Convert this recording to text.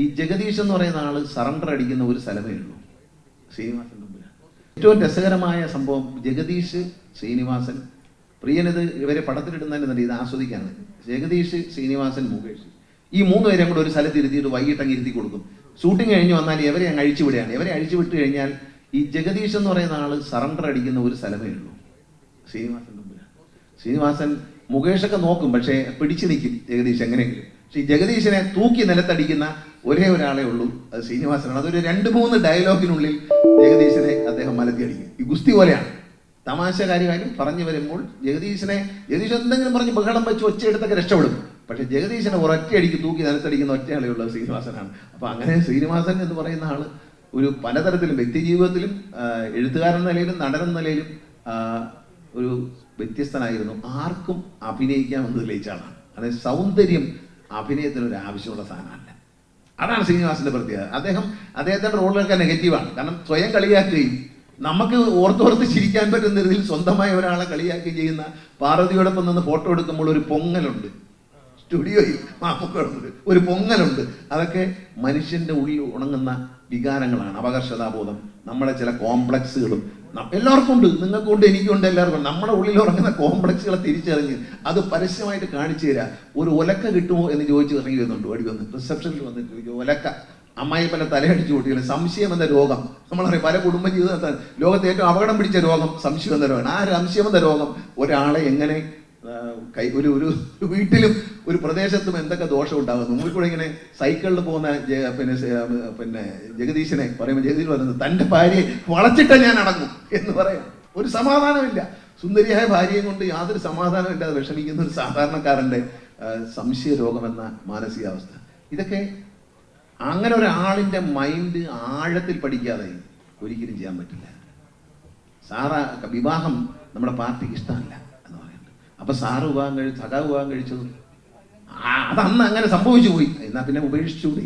ഈ ജഗദീഷ് എന്ന് പറയുന്ന ആൾ സറണ്ടർ അടിക്കുന്ന ഒരു സ്ഥലമേ ഉള്ളൂ. ശ്രീനിവാസൻ തമ്പുരാൻ ഏറ്റവും രസകരമായ സംഭവം ജഗദീഷ് ശ്രീനിവാസൻ പ്രിയനത് ഇവരെ പടത്തിലിടുന്നതിന് ഇത് ആസ്വദിക്കാണ് ജഗദീഷ് ശ്രീനിവാസൻ മുകേഷ്. ഈ മൂന്ന് പേരെ കൂടെ ഒരു സ്ഥലത്ത് ഇരുത്തിയിട്ട് വൈകിട്ട് അങ്ങ് ഇരുത്തി കൊടുക്കും. ഷൂട്ടിംഗ് കഴിഞ്ഞ് വന്നാൽ ഇവരെ അങ്ങ് അഴിച്ചു വിടുകയാണ്. ഇവരെ അഴിച്ചു വിട്ട് കഴിഞ്ഞാൽ ഈ ജഗദീഷ് എന്ന് പറയുന്ന ആൾ സറണ്ടർ അടിക്കുന്ന ഒരു സ്ഥലമേ ഉള്ളൂ. ശ്രീനിവാസൻ തമ്പുരാൻ ശ്രീനിവാസൻ മുകേഷൊക്കെ നോക്കും പക്ഷേ പിടിച്ചു നിൽക്കും ജഗദീഷ് എങ്ങനെയെങ്കിലും. പക്ഷേ ഈ ജഗദീശനെ തൂക്കി നിലത്തടിക്കുന്ന ഒരേ ഒരാളെ ഉള്ളൂ. അത് ശ്രീനിവാസനാണ്. അതൊരു രണ്ട് മൂന്ന് ഡയലോഗിനുള്ളിൽ ജഗദീശനെ അദ്ദേഹം മലത്തി അടിക്കും. ഈ ഗുസ്തി പോലെയാണ്. തമാശ കാര്യമായാലും പറഞ്ഞു വരുമ്പോൾ ജഗദീശനെ ജഗദീശൻ എന്തെങ്കിലും പറഞ്ഞ് ബഹളം വെച്ച് ഒച്ചയെടുത്തൊക്കെ രക്ഷപ്പെടും. പക്ഷെ ജഗദീശനെ ഒരൊറ്റയടിക്ക് തൂക്കി നിലത്തടിക്കുന്ന ഒറ്റയാളേ ഉള്ളത് ശ്രീനിവാസനാണ്. അപ്പൊ അങ്ങനെ ശ്രീനിവാസൻ എന്ന് പറയുന്ന ആൾ ഒരു പലതരത്തിലും വ്യക്തി ജീവിതത്തിലും ആ, എഴുത്തുകാരൻ നിലയിലും നടൻ നിലയിലും ഒരു വ്യത്യസ്തനായിരുന്നു. ആർക്കും അഭിനയിക്കാമെന്ന് തെളിയിച്ച ആളാണ്. അതായത് സൗന്ദര്യം അഭിനയത്തിനൊരു ആവശ്യമുള്ള സാധനമല്ല. അതാണ് ശ്രീനിവാസിന്റെ പ്രത്യേകത അദ്ദേഹം അദ്ദേഹത്തിന്റെ റോളുകളൊക്കെ നെഗറ്റീവാണ് കാരണം സ്വയം കളിയാക്കുകയും നമുക്ക് ഓർത്തോർത്ത് ചിരിക്കാൻ പറ്റുന്ന രീതിയിൽ സ്വന്തമായ ഒരാളെ കളിയാക്കുകയും ചെയ്യുന്ന പാർവതിയോടൊപ്പം നിന്ന് ഫോട്ടോ എടുക്കുമ്പോൾ ഒരു പൊങ്ങലുണ്ട്. സ്റ്റുഡിയോയിൽ മാമുക്കുണ്ട് ഒരു പൊങ്ങലുണ്ട്. അതൊക്കെ മനുഷ്യന്റെ ഉള്ളിൽ ഉണങ്ങുന്ന വികാരങ്ങളാണ്. അപകർഷതാബോധം നമ്മുടെ ചില കോംപ്ലക്സുകളും. എല്ലാവർക്കും ഉണ്ട് നിങ്ങൾക്കുണ്ട് എനിക്കുണ്ട് എല്ലാവർക്കും ഉണ്ട്. നമ്മുടെ ഉള്ളിൽ ഉറങ്ങുന്ന കോംപ്ലക്സുകളെ തിരിച്ചറിഞ്ഞ് അത് പരസ്യമായിട്ട് കാണിച്ചു തരാ. ഒരു ഒലക്ക കിട്ടുമോ എന്ന് ചോദിച്ചു ഇറങ്ങി വരുന്നുണ്ട്. ഓടി വന്ന് റിസപ്ഷനിൽ വന്നിട്ട് ഒലക്ക. അമ്മായി പല തലയടിച്ചു കൂട്ടികൾ സംശയം എന്ന രോഗം. നമ്മളറിയാം പല കുടുംബ ജീവിതത്തിൽ ലോകത്തെ ഏറ്റവും അപകടം പിടിച്ച രോഗം സംശയം എന്ന രോഗമാണ്. ആ സംശയം എന്ന രോഗം? ഒരാളെ എങ്ങനെ കൈ ഒരു ഒരു വീട്ടിലും ഒരു പ്രദേശത്തും എന്തൊക്കെ ദോഷം ഉണ്ടാകുന്നു? മുമ്പിൽ കൂടെ ഇങ്ങനെ സൈക്കിളിൽ പോകുന്ന പിന്നെ പിന്നെ ജഗദീശനെ പറയുമ്പോൾ ജഗദീഷ് പറയുന്നത് തന്റെ ഭാര്യയെ വളച്ചിട്ട ഞാൻ അടങ്ങും എന്ന് പറയാം. ഒരു സമാധാനമില്ല. സുന്ദരിയായ ഭാര്യയെ കൊണ്ട് യാതൊരു സമാധാനമില്ലാതെ വിഷമിക്കുന്ന ഒരു സാധാരണക്കാരന്റെ സംശയ രോഗമെന്ന മാനസികാവസ്ഥ. ഇതൊക്കെ അങ്ങനെ ഒരാളിന്റെ മൈൻഡ് ആഴത്തിൽ പഠിക്കാതെ ഒരിക്കലും ചെയ്യാൻ പറ്റില്ല. സാറാ വിവാഹം നമ്മുടെ പാർട്ടിക്ക് ഇഷ്ടമല്ല. അപ്പൊ സാറ് വിവാഹം കഴിച്ചു സഖാവ് വിവാഹം കഴിച്ചത് അതന്ന് അങ്ങനെ സംഭവിച്ചു പോയി എന്നാ പിന്നെ ഉപേക്ഷിച്ചുകൂടി.